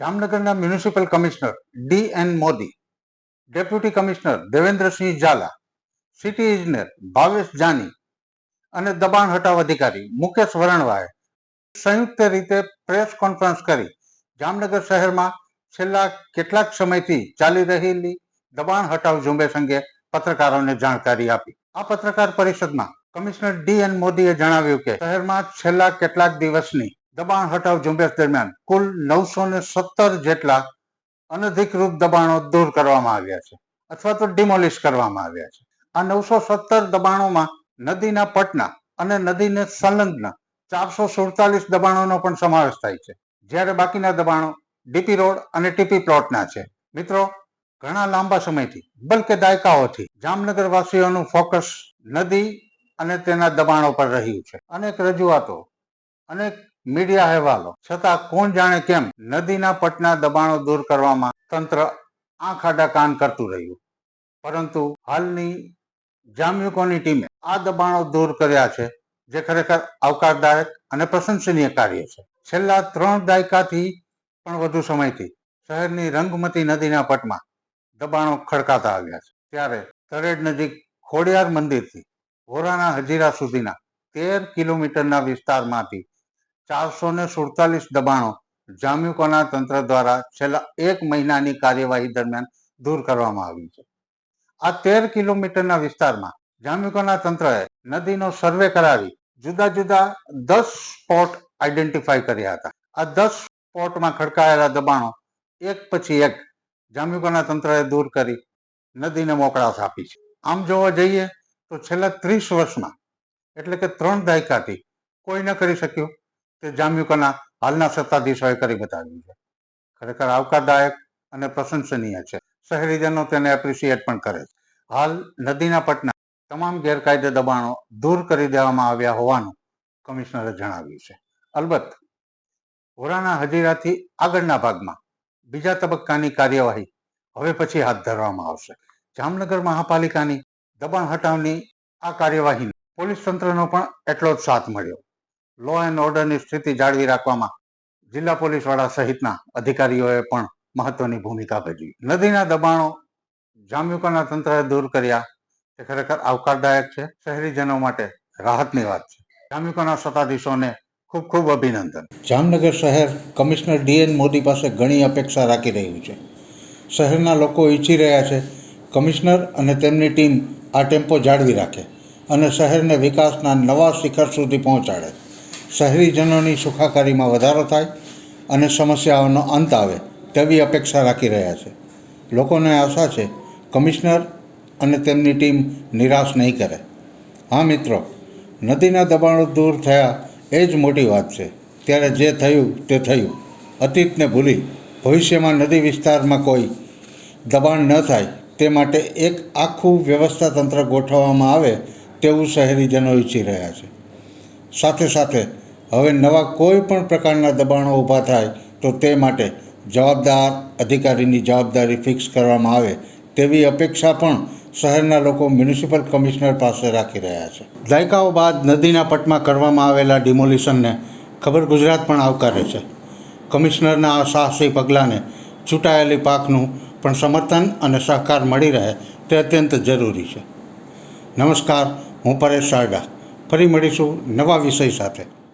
જામનગરના municipal commissioner D N Modi, deputy commissioner Devendrasinh Zala, city ઇજનેર ભાવેશ જાની અને દબાણ હટાવ અધિકારી મુકેશ વરણવાએ સંયુક્ત રીતે પ્રેસ કોન્ફરન્સ કરી જામનગર શહેરમાં છેલ્લા કેટલાક સમયથી ચાલી રહેલી દબાણ હટાવ ઝુંબેશ અંગે પત્રકારોને જાણકારી આપી. આ પત્રકાર પરિષદમાં કમિશનર ડી એન મોદીએ જણાવ્યું કે શહેરમાં છેલ્લા કેટલાક દિવસની દબાણ હટાવ ઝુંબેશ દરમિયાન કુલ નવસો ને સત્તર જેટલા અનધિકૃત દબાણો દૂર કરવામાં આવ્યા છે અથવા તો ડિમોલિશ કરવામાં આવ્યા છે. આ નવસો સત્તર દબાણોમાં નદીના પટના અને નદીને સંલગ્ન ચારસો સુડતાલીસ દબાણોનો પણ સમાવેશ થાય છે. જ્યારે બાકીના દબાણો ડીપી રોડ અને ટીપી પ્લોટના છે. મિત્રો, ઘણા લાંબા સમયથી, બલકે દાયકાઓથી જામનગર વાસીઓનું ફોકસ નદી અને તેના દબાણો પર રહ્યું છે. અનેક રજૂઆતો, અનેક મીડિયા અહેવાલો. છતાં કોણ જાણે કેમ નદીના પટના દબાણો દૂર કરવામાં તંત્ર આંખ આડા કાન કરતું રહ્યું. પરંતુ હાલની જામ્યુકોની ટીમે આ દબાણો દૂર કર્યા છે, જે ખરેખર આવકારદાયક અને પ્રશંસનીય કાર્ય છે. છેલ્લા ત્રણ દાયકાથી પણ વધુ સમયથી શહેરની રંગમતી નદીના પટમાં દબાણો ખડકાતા આવ્યા છે. ત્યારે તરેડ નજીક ખોડિયાર મંદિરથી વોરાના હજીરા સુધીના તેર કિલોમીટરના વિસ્તારમાંથી ચારસો ને સુડતાલીસ દબાણો જામ્યુકોના તંત્ર દ્વારા છેલ્લા એક મહિનાની કાર્યવાહી દરમિયાન દૂર કરવામાં આવી છે. આ તેર કિલોમીટરના વિસ્તારમાં જામ્યુકોના તંત્રએ નદીનો સર્વે કરાવી જુદા જુદા દસ સ્પોટ આઈડેન્ટિફાઈ કર્યા હતા. આ દસ સ્પોટમાં ખડકાયેલા દબાણો એક પછી એક જામ્યુકોના તંત્રએ દૂર કરી નદીને મોકળાશ આપી છે. આમ જોવા જઈએ તો છેલ્લા ત્રીસ વર્ષમાં એટલે કે ત્રણ દાયકાથી કોઈ ન કરી શક્યું. તે જામ્યુકાના હાલના સત્તાધીશોએ કરી બતાવ્યું છે. ખરેખર આવકારદાયક અને પ્રશંસનીય છે. શહેરીજનો તેને એપ્રિશિએટ પણ કરે છે. હાલ નદીના પટના તમામ ગેરકાયદે દબાણો દૂર કરી દેવામાં આવ્યા હોવાનું કમિશનરે જણાવ્યું છે. અલબત્ત, હોરાના હજીરાથી આગળના ભાગમાં બીજા તબક્કાની કાર્યવાહી હવે પછી હાથ ધરવામાં આવશે. જામનગર મહાપાલિકાની દબાણ હટાવની આ કાર્યવાહીને પોલીસ તંત્રનો પણ એટલો જ સાથ મળ્યો. લો એન્ડ ઓર્ડરની સ્થિતિ જાળવી રાખવામાં જિલ્લા પોલીસ વડા સહિતના અધિકારીઓએ પણ મહત્વની ભૂમિકા ભજવી. નદીના દબાણો જામ્યુકાના તંત્રએ દૂર કર્યા. તે ખરેખર આવકારદાયક છે. શહેરીજનો માટે રાહતની વાત છે. જામ્યુકોના સત્તાધીશોને ખૂબ ખૂબ અભિનંદન. જામનગર શહેર કમિશનર ડીએન મોદી પાસે ઘણી અપેક્ષા રાખી રહ્યું છે. શહેરના લોકો ઈચ્છી રહ્યા છે કમિશનર અને તેમની ટીમ આ ટેમ્પો જાળવી રાખે અને શહેરને વિકાસના નવા શિખર સુધી પહોંચાડે. શહેરીજનોની સુખાકારીમાં વધારો થાય અને સમસ્યાઓનો અંત આવે તેવી અપેક્ષા રાખી રહ્યા છે. લોકોને આશા છે, કમિશનર અને તેમની ટીમ નિરાશ નહીં કરે. હા મિત્રો, નદીના દબાણો દૂર થયા એ જ મોટી વાત છે. ત્યારે જે થયું તે થયું. અતીતને ભૂલી ભવિષ્યમાં નદી વિસ્તારમાં કોઈ દબાણ ન થાય તે માટે એક આખું વ્યવસ્થા તંત્ર ગોઠવવામાં આવે તેવું શહેરીજનો ઈચ્છી રહ્યા છે. સાથે સાથે હવે નવા કોઈ પણ પ્રકારના દબાણો ઊભા થાય તો તે માટે જવાબદાર અધિકારીની જવાબદારી ફિક્સ કરવામાં આવે તેવી અપેક્ષા પણ શહેરના લોકો મ્યુનિસિપલ કમિશનર પાસે રાખી રહ્યા છે. દાયકાઓ બાદ નદીના પટમાં કરવામાં આવેલા ડિમોલિશનને ખબર ગુજરાત પણ આવકારે છે. કમિશનરના આ સાહસી પગલાંને ચૂંટાયેલી પાકનું પણ સમર્થન અને સહકાર મળી રહે તે અત્યંત જરૂરી છે. નમસ્કાર, હું પરેશ સારડા ફરી મળીશું નવા વિષય સાથે.